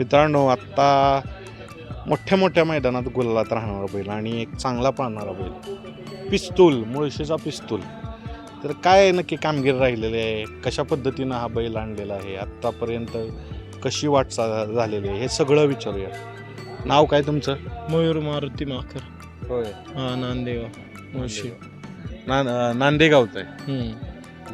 मित्रांनो आत्ता मोठ्या मोठ्या मैदानात गुलालात राहणारा बैल आणि एक चांगला पाहणारा बैल. पिस्तूल मुळशीचा पिस्तूल. तर काय नक्की कामगिरी राहिलेली आहे? कशा पद्धतीनं हा बैल आणलेला आहे? आत्तापर्यंत कशी वाटचाल झालेली आहे? हे सगळं विचारूया. नाव काय तुमचं? मयूर मारुती माखर. होय. हा नांदेगाव. मुळशी. ना नांदेगावचं आहे.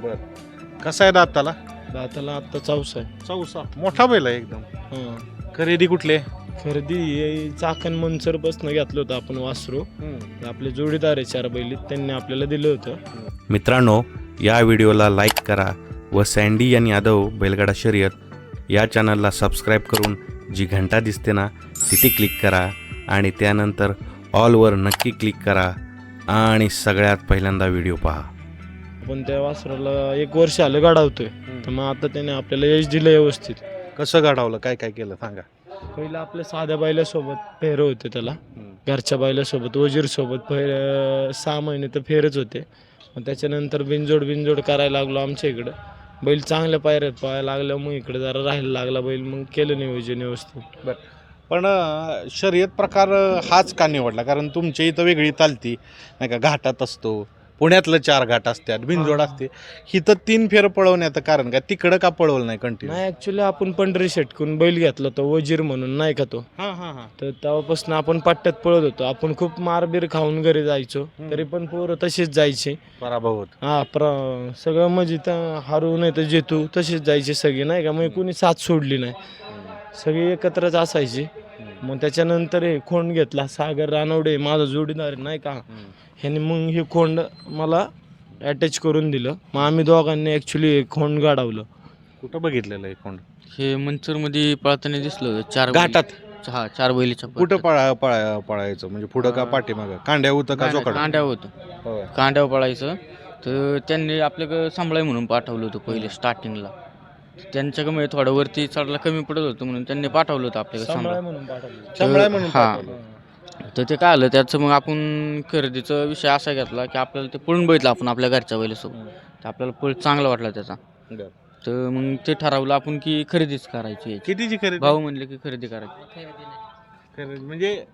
बरं. कसं आहे दाताला? दाताला आत्ता चौसा आहे. चौसा. मोठा बैल आहे एकदम. हा. खरेदी कुठले? खरेदी हे चाकण मनसर बसनं घेतलं होतं आपण वासरू. आपले जोडीदार आहे चार बैलीत त्यांनी आपल्याला दिलं होतं. मित्रांनो या व्हिडिओला लाईक करा व सँडी आणि यादव बैलगाडा शर्यत या चॅनलला सबस्क्राईब करून जी घंटा दिसते ना तिथे क्लिक करा आणि त्यानंतर ऑलवर नक्की क्लिक करा आणि सगळ्यात पहिल्यांदा व्हिडिओ पहा. पण त्या वासराला एक वर्ष आलं गाडावतोय तर मग आता त्याने आपल्याला यश दिलं व्यवस्थित. कसं गाडावलं काय काय केलं? सांगा. पहिलं आपल्या साध्या बैलासोबत फेर होते त्याला. घरच्या बैलासोबत वजीरसोबत फेर सहा महिने तर फेरच होते. मग त्याच्यानंतर बिनजोड बिनजोड करायला लागलो आमच्या इकडं. बैल चांगल्या पायऱ्यात पाहायला लागल्या मग इकडे जरा राहायला लागला बैल. मग केलं नियोजन व्यवस्थित. पण अं, शर्यत प्रकार हाच का निवडला? कारण तुमच्या इथं वेगळी चालती. नाही का घाटात असतो. पुण्यातलं चार घाट असतात बिनजोड हा. असते. हिथं तीन फेर पळवण्याचं कारण काय? तिकडं का पळवलं नाही कंटिन्यू नाही ॲक्च्युली आपण पंढरी शेटकून बैल घेतला तो वजीर म्हणून नाही का तो? हां हां हां. तर तेव्हापासून आपण पट्ट्यात पळत होतो. आपण खूप मारबीर खाऊन घरी जायचो. तरी पण पोरं तशीच जायची. पराभव होत. हा प्र सगळं म्हणजे तर हारू नाही तर जेतू तशीच जायची सगळी नाही का? मग कुणी साथ सोडली नाही. सगळी एकत्रच असायची. मग त्याच्यानंतर हे खोंड घेतला. सागर रानवडे माझा जोडीदार आहे, नाही का? ह्याने मग हे खोंड मला अटॅच करून दिलं. मग आम्ही दोघांनी ॲक्च्युली खोंड गाडवलं कुठं बघितलेलं आहे कोण हे मंचरमध्ये पळताना दिसलं होतं चार बैल- घाटात. हा चार बैलीच्या कुठं पळा पळा पळायचं? म्हणजे पुढं का पाठीमागं? कांड्या होतं का कांड्या- चोकडं कांड्यावर होतं. कांड्यावर पळायचं. तर त्यांनी आपल्याकडं सांभाळाय म्हणून पाठवलं होतं पहिले स्टार्टिंगला त्यांच्याकडे थोडं वरती चढला कमी पडत होतं म्हणून त्यांनी पाठवलं होतं सांभाळ म्हणून पाठवलं म्हणून हा. पाठवलं. तर ते काय आलं त्याचं मग आपण खरेदीचा विषय असा घेतला की आपल्याला ते पळून बघितलं आपण आपल्या घरच्या बैलासोबत तर आपल्याला पळ चांगला वाटला त्याचा बरं. तर मग ते ठरवलं आपण की खरेदीच करायची याची. कितीची खरेदी भाऊ म्हणले की खरेदी करायची खरेदी म्हणजे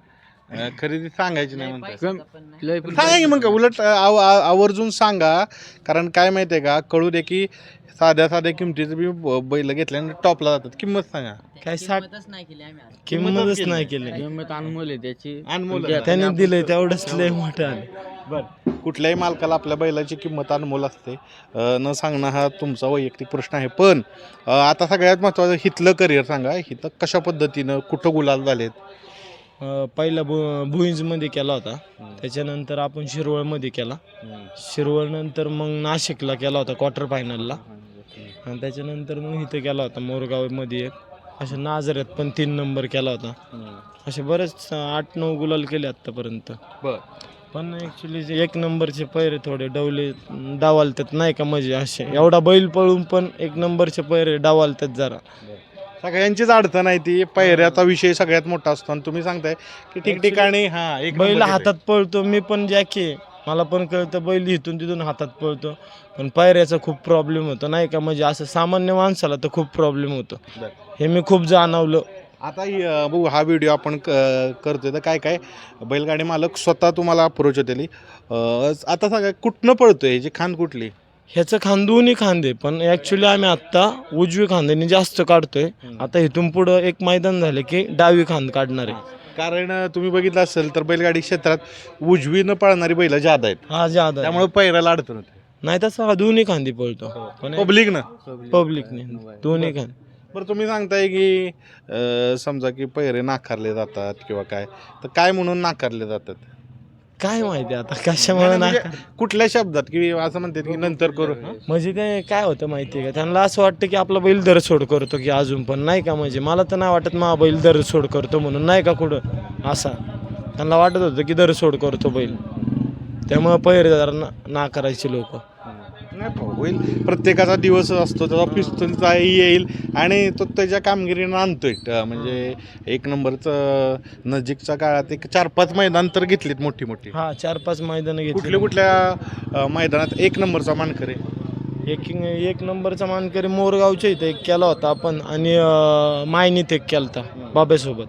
अं, खरेदी सांगायची नाही म्हणतात कम- लय पण सांगा की मग उलट आव- आव- आवर्जून सांगा. कारण काय माहितीये का कळू दे की साध्या साध्या किमतीचं बी ब- बैल घेतल्याने टॉपला जातात. किंमत सांगा. काय साठ नाही केली आम्ही आज. किंमतच नाही केली. किंमत अनमोल आहे त्याची. अनमोल. त्याने दिलंय तेवढंच लय मोठं आलं बर. कुठल्याही मालकाला आपल्या बैलाची किंमत अनमोल असते. अं, न सांगणं हा तुमचा वैयक्तिक प्रश्न आहे. पण अं, आता सगळ्यात महत्त्वाचं हिथलं करिअर सांगा. हिथं कशा पद्धतीनं कुठं गुलाल झालेत? पहिला भु भुईंजमध्ये केला होता. त्याच्यानंतर आपण शिरवळमध्ये केला. शिरवळनंतर मग नाशिकला केला होता क्वार्टर फायनलला आणि त्याच्यानंतर मग इथं केला होता मोरगावमध्ये एक. अशा नाजऱ्यात पण तीन नंबर केला होता. असे बरेच आठ नऊ गुलाल केले आत्तापर्यंत. बर. पण ॲक्च्युली एक नंबरचे पैरे थोडे डवले डावालतात. नाही का म्हणजे असे. एवढा बैल पळून पण एक नंबरचे पैरे डावालतात जरा. सगळ्यांचीच अडचण आहे ती. पायऱ्याचा विषय सगळ्यात मोठा असतो. आणि तुम्ही सांगताय की ठिकठिकाणी हा एक बैल नंबर हातात पळतो मी पण जॅके मला पण कळतं बैल इथून तिथून हातात पळतो. पण पायऱ्याचा खूप प्रॉब्लेम होतो नाही का? म्हणजे असं सामान्य माणसाला तर खूप प्रॉब्लेम होतो. बरं. हे मी खूप जाणवलं. आता ही, अं, बघू हा व्हिडिओ आपण क- करतोय. तर काय काय? बैलगाडी मालक स्वतः तुम्हाला अप्रोच होतेली. अं, आता सगळं कुठनं पळतोय? ह्याची खान कुठली? ह्याचं खांद दोन्ही खांदे पण ॲक्च्युली आम्ही आत्ता उजवी खांद्याने जास्त काढतोय. आता इथून पुढं एक मैदान झालं की डावी खांद काढणार आहे. कारण तुम्ही बघितलं असेल तर बैलगाडी क्षेत्रात उजवीनं पळणारी बैल ज्यादा आहेत. हा जादा आहे. त्यामुळे पैराला अडचण होते. नाही तसं हा दोन्ही खांदी पळतो. पण पब्लिकनं. पब्लिकने दोन्ही खांद. बरं तुम्ही सांगताय की अं, समजा की पैरे नाकारले जातात किंवा काय तर काय म्हणून नाकारले जातात? काय माहिती आता? कशामुळे म्हणजे ना कुठल्या शब्दात की असं म्हणतात की नंतर करू? म्हणजे काय काय होतं माहिती आहे का? त्यांना असं वाटतं की आपला बैल दर सोड करतो की अजून पण. नाही का म्हणजे? मला तर नाही वाटत मा बैल दर सोड करतो म्हणून. नाही का कुठं? असा. त्यांना वाटत होतं की दर सोड करतो बैल. त्यामुळे जरा ना ना करायचे लोक. नाही होईल. प्रत्येकाचा दिवस असतो त्याचा पिस्तूलचा येईल आणि तो त्याच्या कामगिरीनं आणतोय. म्हणजे एक नंबरचं नजीकच्या काळात एक चार पाच मैदान तर घेतलीत मोठी मोठी. हा चार पाच मैदानं कुठल्या घेतली. कुठल्या अं, मैदानात एक नंबरचा मानकरी? एक एक नंबरचा मानकरी मोरगावच्या इथं एक केला होता आपण आणि मायनीत एक केला होता बाब्यासोबत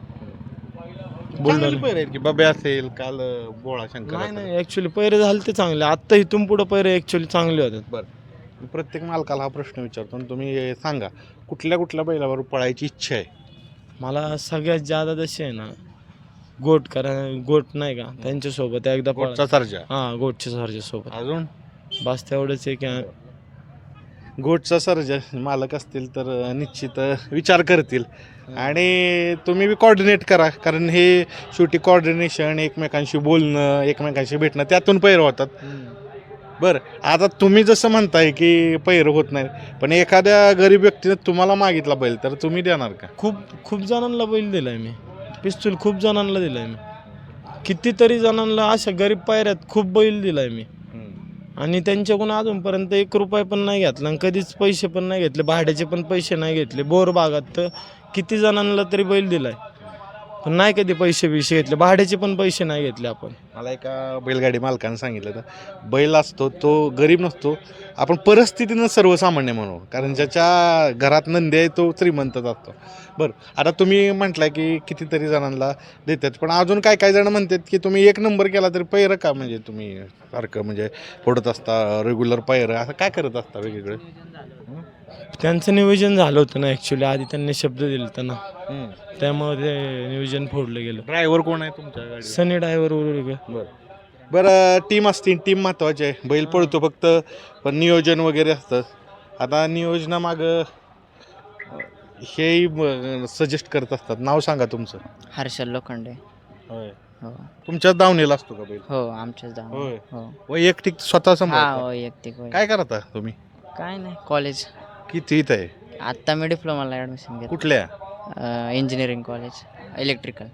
की बाबे असेल काल बोळा शंकर नाही. नाही ॲक्च्युली पैरे झाले ते चांगले. आत्ता इथून पुढं पैरे ॲक्च्युली चांगले होतात मी प्रत्येक मालकाला हा प्रश्न विचारतो आणि तुम्ही सांगा कुठल्या कुठल्या बैलावर पळायची इच्छा आहे? मला सगळ्यात जादा जसे आहे ना गोट करा गोट नाही का त्यांच्यासोबत एकदा पळा पोटचा सर्जा. हां गोटच्या सरच्या सोबत अजून? बस तेवढंच आहे की गोटचा सर्जा मालक असतील तर निश्चित विचार करतील. आणि तुम्ही बी कॉर्डिनेट करा कारण हे शेवटी कॉर्डिनेशन एकमेकांशी बोलणं एकमेकांशी भेटणं त्यातून पैर होतात. बरं आता तुम्ही जसं म्हणताय की पैर होत नाही पण एखाद्या गरीब व्यक्तीने तुम्हाला मागितला बैल तर तुम्ही देणार का? खूप खूप जणांना बैल दिलाय मी. पिस्तूल खूप जणांना दिलाय मी. कितीतरी जणांना अशा गरीब पायऱ्यात खूप बैल दिलाय मी. आणि त्यांच्याकडून अजूनपर्यंत एक रुपये पण नाही घेतला आणि कधीच पैसे पण नाही घेतले भाड्याचे पण पैसे नाही घेतले. बोर बागात तर किती जणांना तरी बैल दिलाय. पण नाही कधी पैसे बिशे घेतले. भाड्याचे पण पैसे नाही घेतले आपण. मला एका बैलगाडी मालकानं सांगितलं तर बैल असतो तो गरीब नसतो. आपण परिस्थितीनं सर्वसामान्य म्हणू कारण ज्याच्या घरात नंदी आहे तो श्रीमंतच असतो बरं आता तुम्ही म्हटलं की कितीतरी जणांना देतात पण अजून काय काय जण म्हणतात की तुम्ही एक नंबर केला तरी पैरं का? म्हणजे तुम्ही सारखं म्हणजे फोडत असता रेग्युलर पैरं असं काय करत असता वेगवेगळे? त्यांचं नियोजन झालं होतं ना ॲक्च्युली आधी त्यांनी शब्द दिले होता ना. त्यामुळे ते नियोजन फोडलं गेलं. ड्रायव्हर कोण आहे तुमच्या सनी ड्रायव्हर बरं. बरं टीम असते टीम महत्त्वाची आहे. बैल पळतो फक्त पण नियोजन वगैरे असतं. आता नियोजनामागं अं, हेही सजेस्ट करत असतात. नाव सांगा तुमचं. हर्षल लोखंडे. होय. हो. तुमच्याच दावणीला असतो का बैल? हो आमच्याच दाव होय. हो. वैयक्तिक स्वतः हा समोर वैयक्तिक. काय करता तुम्ही? काय नाही कॉलेज किती इथं आहे? आत्ता मी डिप्लोमाला ॲडमिशन घेतलं. कुठल्या? इंजिनिअरिंग कॉलेज इलेक्ट्रिकल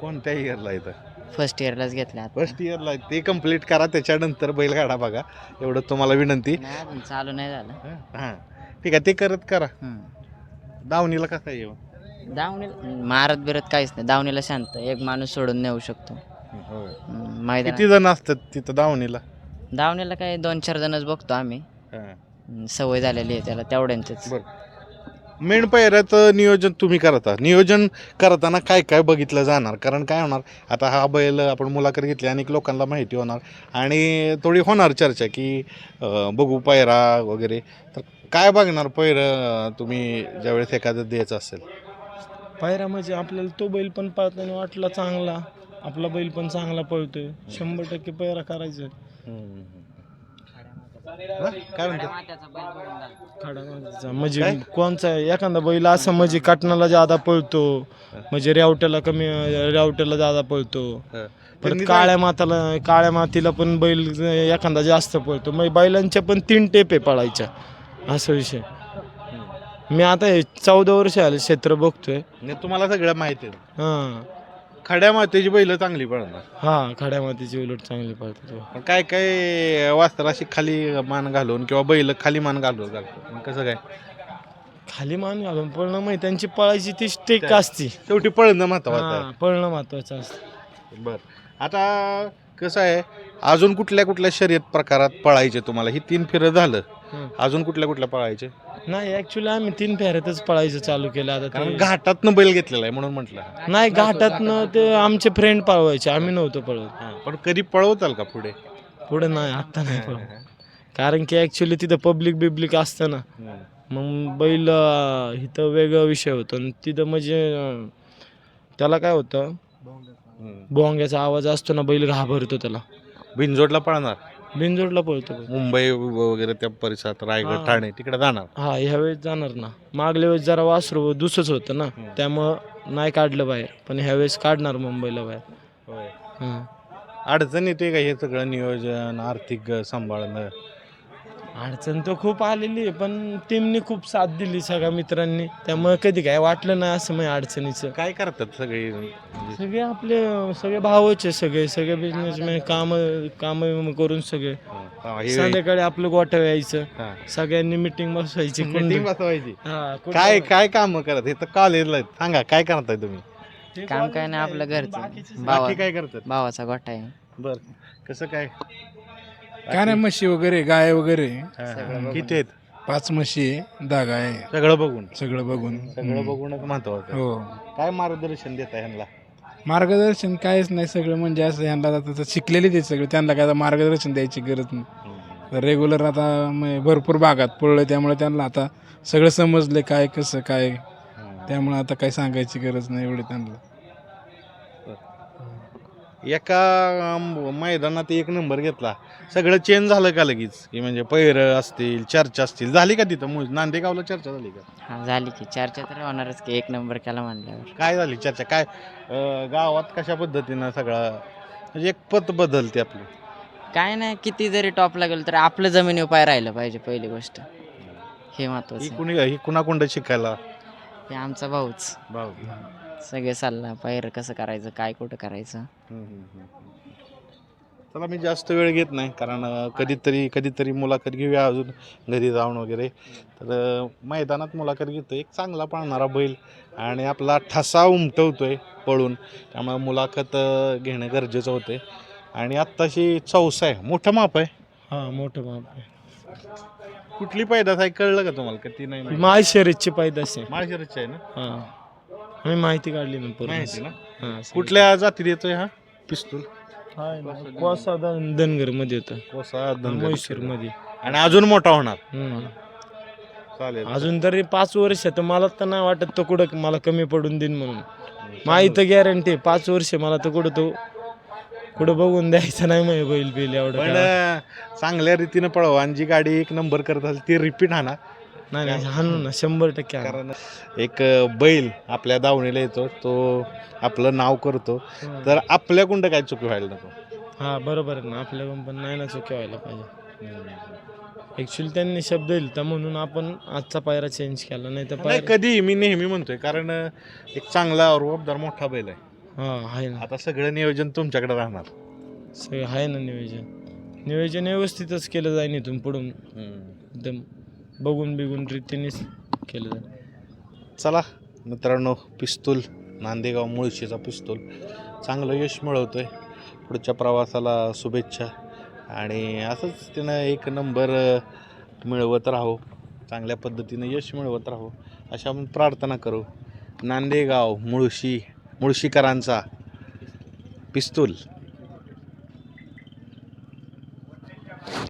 कोणत्या इयरला इथं? फर्स्ट इयरलाच घेतलं आता फर्स्ट इयरला ते कंप्लीट करा त्याच्यानंतर बैल गाडा बघा. एवढं तुम्हाला विनंती. नाही अजून चालू नाही झालं. हां ठीक आहे ते करत करा. हम्म. दावणीला कसा येऊ दावणीला मारत बिरत काहीच नाही. दावणीला शांत. एक माणूस सोडून नेऊ शकतो. होय हम्म, किती जण असतात तिथं दावणीला? दावणीला काय दोन चार जणच बघतो आम्ही. हां. सवय झालेली आहे त्याला तेवढ्यांचेच. मेन पायऱ्यात नियोजन तुम्ही करता. नियोजन करताना काय काय बघितलं जाणार? कारण काय होणार? आता हा बैल आपण मुलाखत घेतली अनेक लोकांना माहिती होणार. आणि थोडी होणार चर्चा की अं, बघू पायरा वगैरे. तर काय बघणार पैर तुम्ही ज्यावेळेस एखादं द्यायचं असेल? पायरा म्हणजे आपल्याला तो बैल पण पळताना वाटला चांगला. आपला बैल पण चांगला पळतोय. शंभर टक्के पैरा करायचा हा? काय म्हणतात खडा मातीचा. म्हणजे कोणचा एखादा बैल असा म्हणजे काटणाला जादा पळतो. म्हणजे रेवट्याला कमी रेवट्याला जादा पळतो. हं. परत त्यांनी काळ्या माताला काळ्या मातीला पण बैल एखादा जास्त पळतो. मग बैलांच्या पण तीन टेप पळायच्या. असा विषय. मी आता हे चौदा वर्ष आले क्षेत्र बघतोय. नाही, तुम्हाला सगळं माहिती आहे. हा. खड्या मातेची बैल चांगली पडणार हा खड्या मातीची उलट चांगली पळतात हो. पण काय काय वास्तर अशी खाली मान घालून किंवा बैल खाली मान घालून घालतो मग कसं काय? खाली मान घालून पळणं माहिती त्यांची पळायची ती स्टेक असती. शेवटी पळणं महत्वाचं आहे. हा, पळणं महत्वाचं असतं. बर. आता कसं आहे अजून कुठल्या कुठल्या शर्यत प्रकारात पळायचे तुम्हाला? ही तीन फिरं झालं. अजून कुठल्या कुठल्या पळायचे? नाही ऍक्च्युली आम्ही तीन फेऱ्यातच पळायचं चालू केलं आता कारण ते- घाटातनं बैल घेतलेला आहे म्हणून म्हटलं. नाही घाटातनं ते आमचे फ्रेंड पळवायचे आम्ही नव्हतो पळवत. पण कधी पळवताल का पुढे? पुढे नाही आता नाही पळवत. कारण की ऍक्च्युली तिथं पब्लिक बिब्लिक असतं ना. मग बैल अं, इथं वेगळा विषय होतो. आणि तिथं म्हणजे अं, त्याला काय होतं? बोंग्याचा आवाज असतो ना बैल घाबरतो त्याला. बिनजोडला पळणार? बिनजोडला पळतो बैल. मुंबई वगैरे त्या परिसरात रायगड. ठाणे तिकडे जाणार. हा ह्या वेळेस जाणार ना. मागल्या वेळेस जरा वासरू दुसच होतं ना. त्यामुळं नाही काढलं बाहेर. पण ह्या वेळेस काढणार मुंबईला बाहेर. हं. अडचण येते का हे सगळं नियोजन आर्थिक सांभाळणं? अडचण तर खूप आलेली आहे पण टीमनी खूप साथ दिली सगळ्या मित्रांनी. त्यामुळे कधी काय वाटलं नाही असं म्हणजे अडचणीचं. काय करतात सगळे? म्हणजे सगळे आपले सगळे भावच आहे सगळे. सगळे बिझनेसमॅन काम काम करून सगळे. हा, हे- संध्याकाळी आपलं गोठा यायचं. हा. सगळ्यांनी मिटिंग बसवायची Meeting बसवायची. हा, काय काय काम करत हे तर कॉलेजला आहेत. सांगा काय करताय तुम्ही? ते काम काय नाही आपलं घरचं. भावा बाकी काय करतात? भावाचा गोठा आहे. बर. कसं काय? काय नाही म्हशी वगैरे गाय वगैरे. हा, किती आहेत? पाच म्हशी आहे धागा आहे. सगळं बघून? सगळं बघून. सगळं हम्म. बघूनच महत्वाचं. हो. काय मार्गदर्शन देता ह्यांना? मार्गदर्शन काहीच नाही सगळं म्हणजे असं ह्यांना आता शिकलेली ते सगळं. त्यांना काय आता मार्गदर्शन द्यायची गरज नाही. रेग्युलर आता म- भरपूर भागात पडलं त्यामुळे त्यांना आता सगळं समजले काय कसं काय. त्यामुळे आता काही सांगायची गरज नाही एवढी त्यांना. एका अं, मैदानात एक नंबर घेतला. सगळं चेंज झालं का लगेच? की म्हणजे पैर असतील चर्चा असतील. झाली का तिथं? मूळ नांदेगावला चर्चा झाली का? हा झाली की. चर्चा तर होणारच की. एक नंबर केला म्हणल्यावर. काय झाली चर्चा? काय अं, गावात कशा पद्धतीनं सगळं म्हणजे एक पत बदलते आपली. काय नाही किती जरी टॉपला गेलो तरी आपलं जमिनीवर पाय राहिलं पाहिजे पहिली गोष्ट. हे ही महत्वाचं कुणी ही कुणाकुंड शिकायला? हे आमचा भाऊच. भाऊ. सगळे सल्ला पायर कसं करायचं काय कुठं करायचं? चला मी जास्त वेळ घेत नाही कारण अं, कधीतरी कधीतरी मुलाखत घेऊया अजून घरी जाऊन वगैरे. तर अं, मैदानात मुलाखत घेतो एक चांगला पाळणारा बैल आणि आपला ठसा उमटवतोय पळून. त्यामुळे मुलाखत अं, घेणं गरजेचं होते आणि आत्ताशी चौसा आहे मोठं माप आहे? हा मोठं माप आहे. कुठली पैदास आहे कळलं का तुम्हाला? का ती नाही माहिती? माय शर्यतची पायदास आहे. माळशिरसची आहे ना? हा. आम्ही माहिती काढली ना पूर्ण माहिती ना हा, सगळी. कुठल्या जातीत येतोय हा पिस्तूल. कोसा धनगरमध्ये होतं कोसा धनगर. म्हैसूरमध्ये आणि अजून मोठा होणार हम्म. चालेल अजून तरी पाच वर्ष तर मला तर नाही वाटत तो कुठं मला कमी पडून देईन म्हणून माही तर गॅरंटी पाच वर्ष मला तर कुठं तो कुठं बघून द्यायचं नाही मग बैल बिल एवढं पण काय. अं, चांगल्या रीतीनं पळवा आणि जी गाडी एक नंबर करत असेल ती रिपीट आणा नाही नाही हाणू ना शंभर टक्के हाणू. कारण एक बैल आपल्या दावणीला येतो तो आपलं नाव करतो. तर आपल्या कुंड काय चुकी व्हायला नको. हा बरोबर आहे ना आपल्याकडून पण नाही ना चुकी व्हायला पाहिजे. ऍक्च्युली त्यांनी शब्द दिलता म्हणून आपण आजचा पायरा चेंज केला नाही तर नाही पायरा कधी मी नेहमी म्हणतोय कारण एक चांगला रुबाबदार मोठा बैल आहे. हा आहे ना. आता सगळं नियोजन तुमच्याकडे राहणार. सगळं आहे ना नियोजन. नियोजन व्यवस्थितच केलं जाईल इथून पुढून. एकदम. बघून बिगून रीतीनेच केलं जाईल चला मित्रांनो पिस्तूल नांदेगाव मुळशीचा पिस्तूल. चांगलं यश मिळवतो आहे पुढच्या प्रवासाला शुभेच्छा. आणि असंच तिनं एक नंबर मिळवत राहो. चांगल्या पद्धतीनं यश मिळवत राहो. अशा आपण प्रार्थना करू. नांदेगाव मुळशी मुळशीकरांचा पिस्तूल.